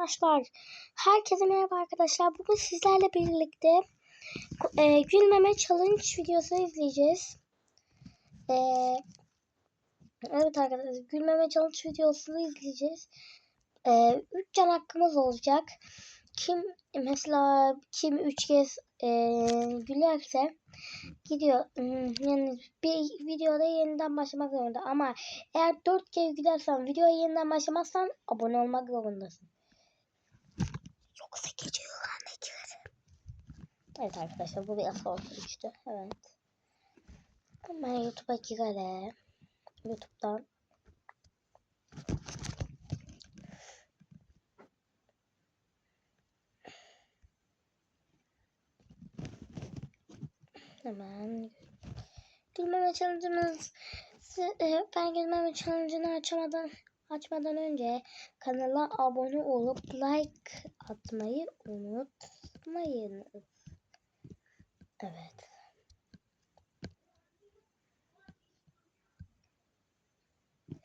Arkadaşlar, herkese merhaba arkadaşlar. Bugün sizlerle birlikte e, gülmeme challenge videosu izleyeceğiz. E, evet arkadaşlar, gülmeme challenge videosunu izleyeceğiz. E, 3 can hakkımız olacak. Kim mesela kim 3 kez e, gülerse gidiyor. Yani bir videoda yeniden başlamak zorunda ama eğer 4 kez gülersen videoya yeniden başlamazsan abone olmak zorundasın. Yoksa gece yılanı girerim. Evet arkadaşlar bu biraz korkunçtu. Evet. Hemen YouTube'a girelim. YouTube'dan. Hemen gülmeme challenge'ımız e, ben gülmeme challenge'ını açamadan açmadan önce kanala abone olup like atmayı unutmayınız. Evet.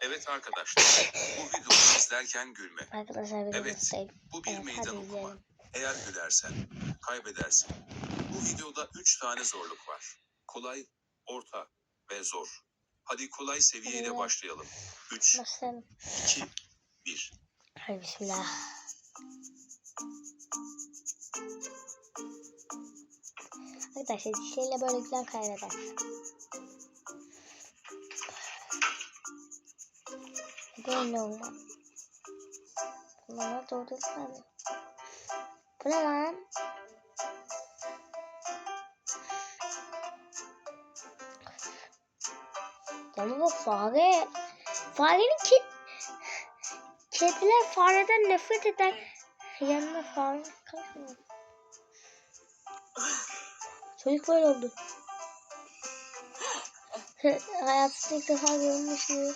Evet arkadaşlar, bu videoyu izlerken gülme. Arkadaşlar bir Evet. Bu bir Evet, meydan okuma. izleyelim. Eğer gülersen, kaybedersin. Bu videoda 3 tane zorluk var. Kolay, orta ve zor. Hadi kolay seviyeyle başlayalım. 3, Başlayalım. 2, 1. Hadi bismillah. Arkadaşlar dişleriyle böyle güzel kaybeder. Böyle olmaz. Bunlara doğru. Bu ne lan? Yani bu fare. Farenin ki... Kediler fareden nefret eder. Yanına fare kalkmıyor. Çocuk böyle oldu. Hayatımda ilk defa görmüş gibi.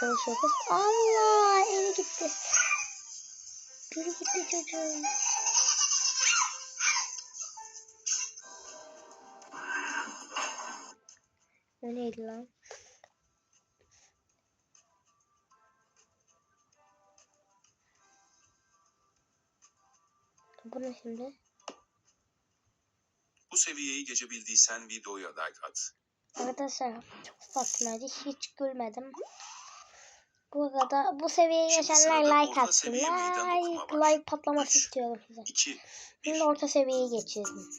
Çalışıyor kız? Allah eli gitti. Biri gitti çocuğum. O neydi lan? Bu ne şimdi? Bu seviyeyi geçebildiysen videoya like at. Arkadaşlar çok saçmaydı. Hiç gülmedim. Bu arada bu seviyeye geçenler like atsın. Like, like patlaması Üç, istiyorum size. 2, 1. Şimdi orta seviyeyi geçelim.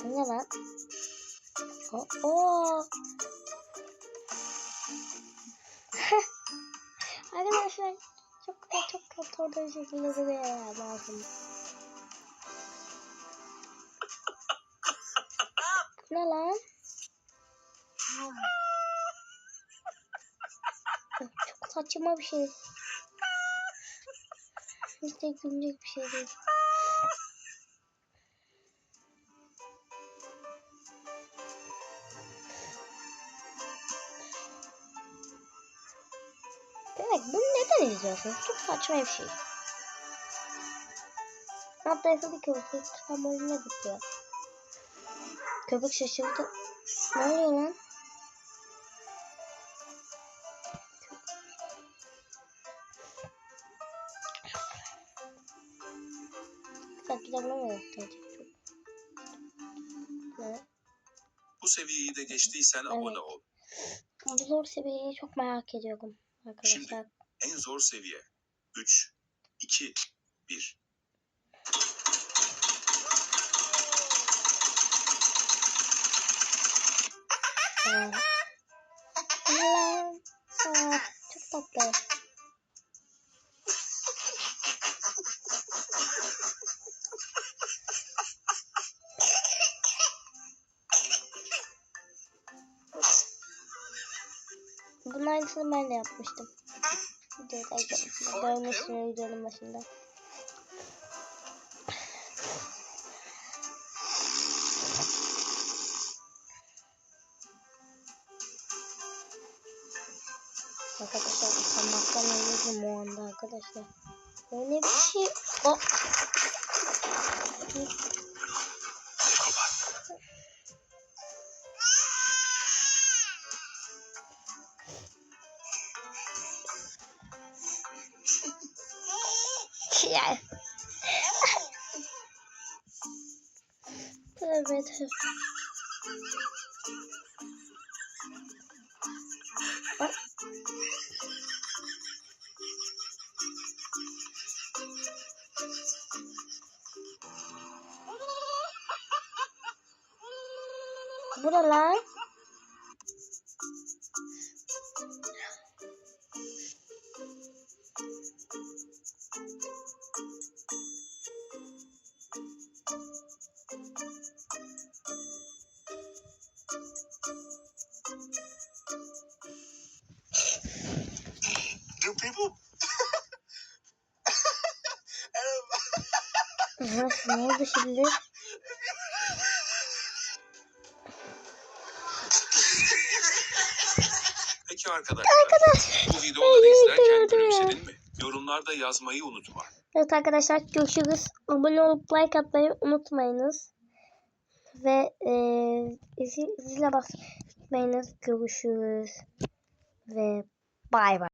Bu ne lan? Oo. Arkadaşlar çok çok kötü orada bir şekilde duruyor lazım. Ne lan? Çok saçma bir şey. Hiç de gülünecek bir şey değil. Demek bunu neden izliyorsunuz? Çok saçma bir şey. Hatta bir köpek tramboline gidiyor. Köpek şaşırdı. Ne oluyor lan? Sanki de. Ne? Bu seviyeyi de geçtiysen abone ol. Bu zor seviyeyi çok merak ediyorum arkadaşlar. Şimdi. En zor seviye. 3, 2, 1. Aa. Bu ne lan? Aa, çok tatlı. Aynısını ben de yapmıştım. Görmüşsünüz videonun başında. Arkadaşlar utanmaktan ölüyorum o anda arkadaşlar. Öyle bir şey. O. ya. Evet. Bu ne lan? Do people? Aha, ne oldu şimdi? Peki arkadaşlar, bu videoları izlerken gülümsedin mi? Yorumlarda yazmayı unutma. Evet arkadaşlar görüşürüz. Abone olup like atmayı unutmayınız. Ve e, zil, zile basmayınız. Görüşürüz. Ve bay bay.